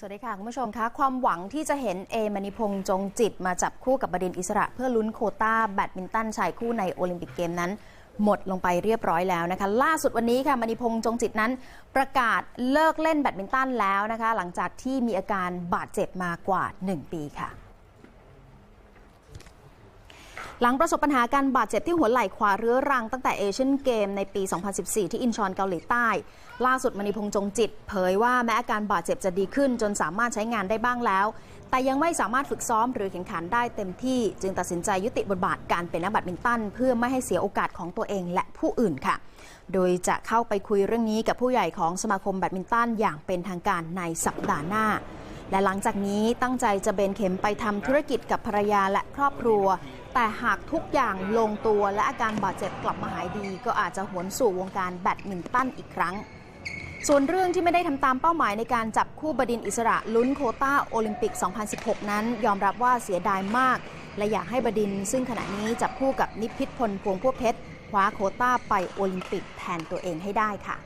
สวัสดีค่ะ คุณผู้ชมคะความหวังที่จะเห็นเอมณิพงษ์จงจิต มาจับคู่กับบดินอิสระ เพื่อลุ้นโคต้าแบดมินตันชายคู่ในโอลิมปิกเกมนั้น หมดลงไปเรียบร้อยแล้วนะคะ ล่าสุดวันนี้ค่ะมณิพงษ์จงจิตนั้น ประกาศเลิกเล่นแบดมินตันแล้วนะคะ หลังจากที่มีอาการบาดเจ็บมากว่า 1 ปีค่ะ หลังประสบปัญหาการบาดเจ็บที่หัวไหล่ขวาเรื้อรังตั้งแต่เอเชียนเกมในปี 2014 ที่อินชอนเกาหลีใต้ ล่าสุดมณีพงษ์จงจิต เผยว่าแม้อาการบาดเจ็บจะดีขึ้น จนสามารถใช้งานได้บ้างแล้ว แต่ยังไม่สามารถฝึกซ้อมหรือแข่งขันได้เต็มที่ จึงตัดสินใจยุติบทบาทการเป็นนักแบดมินตัน เพื่อไม่ให้เสียโอกาสของตัวเองและผู้อื่นค่ะ โดยจะเข้าไปคุยเรื่องนี้กับผู้ใหญ่ของสมาคมแบดมินตันอย่างเป็นทางการในสัปดาห์หน้าและหลังจากนี้ตั้งใจจะเบนเข็มไปทำธุรกิจกับภรรยาและครอบครัว แต่หากทุกอย่างลงตัวและอาการบาดเจ็บกลับมาหายดี ก็อาจจะหวนสู่วงการแบดมินตันอีกครั้ง ส่วนเรื่องที่ไม่ได้ทำตามเป้าหมายในการจับคู่บดินอิสระลุ้นโคต้าโอลิมปิก 2016 นั้น ยอมรับว่าเสียดายมาก และอยากให้บดิน ซึ่งขณะนี้จับคู่กับนิพิษพลพวงพวกเพชรคว้าโคต้าไปโอลิมปิกแทนตัวเองให้ได้ค่ะ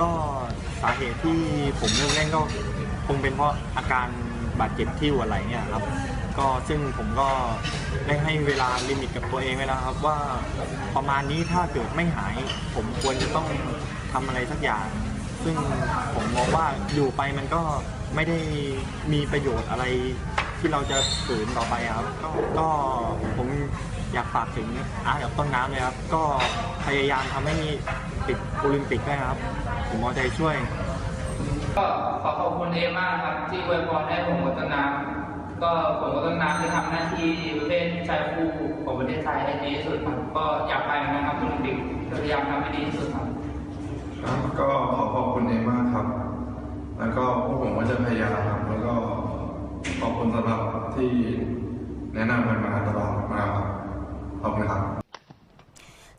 ก็สาเหตุที่ผมเลิกเล่นก็คงเป็นเพราะอาการบาดเจ็บที่หัวไหล่เนี่ยครับ ก็ซึ่งผมก็ได้ให้เวลาลิมิตกับตัวเองไว้แล้วครับว่าประมาณนี้ถ้าเกิดไม่หาย ผมควรจะต้องทำอะไรสักอย่าง ซึ่งผมมองว่าอยู่ไปมันก็ไม่ได้มีประโยชน์อะไรที่เราจะฝืนต่อไปครับก็ก็ผมอยากฝากถึงอาร์ตกับต้นน้ำเลยครับ ก็พยายามทำให้ติดโอลิมปิกได้ครับ ผมเอาใจช่วย ก็ขอขอบคุณเอมากครับที่อวยพรให้ผมกับต้นน้ำ ก็ผมก็ต้องน้ำที่ทำหน้าที่ประเภทชายคู่ของประเทศไทยให้ดีที่สุดครับก็อยากไปนะครับโอลิมปิกพยายามทำให้ดีที่สุดครับ ครับก็ขอขอบคุณเอมากครับ แล้วก็พวกผมก็จะพยายามครับแล้วก็ขอบคุณสำหรับที่แนะนำกันมาตลอดมาครับ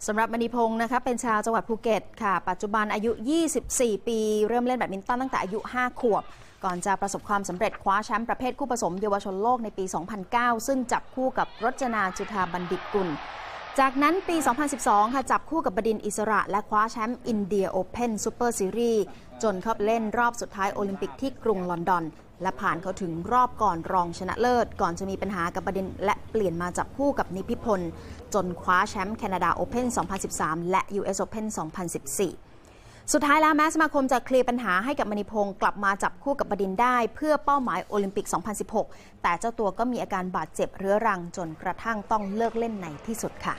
สำหรับมณีพงศ์นะคะเป็นชาวจังหวัดภูเก็ตค่ะ ปัจจุบันอายุ 24 ปี เริ่มเล่นแบดมินตันตั้งแต่อายุ 5 ขวบ ก่อนจะประสบความสำเร็จคว้าแชมป์ประเภทคู่ผสมเยาวชนโลกในปี 2009 ซึ่งจับคู่กับรจนาจุธาบัณฑิตกุล จากนั้นปี 2012 ค่ะ จับคู่กับบดินอิสระ และคว้าแชมป์อินเดียโอเพนซูเปอร์ซีรีส์จนเข้าไปเล่นรอบสุดท้ายโอลิมปิกที่กรุงลอนดอน และผ่านเขาถึงรอบก่อนรองชนะเลิศ ก่อนจะมีปัญหากับบดินและเปลี่ยนมาจับคู่กับนิพิพล จนคว้าแชมป์แคนาดาโอเพน2013 และ US Open 2014 สุดท้ายแล้วแม้สมาคมจะเคลียร์ปัญหาให้กับมณีพงศ์กลับมาจับคู่กับบดินได้ เพื่อเป้าหมายโอลิมปิก 2016 แต่เจ้าตัวก็มีอาการบาดเจ็บเรื้อรังจนกระทั่งต้องเลิกเล่นในที่สุดค่ะ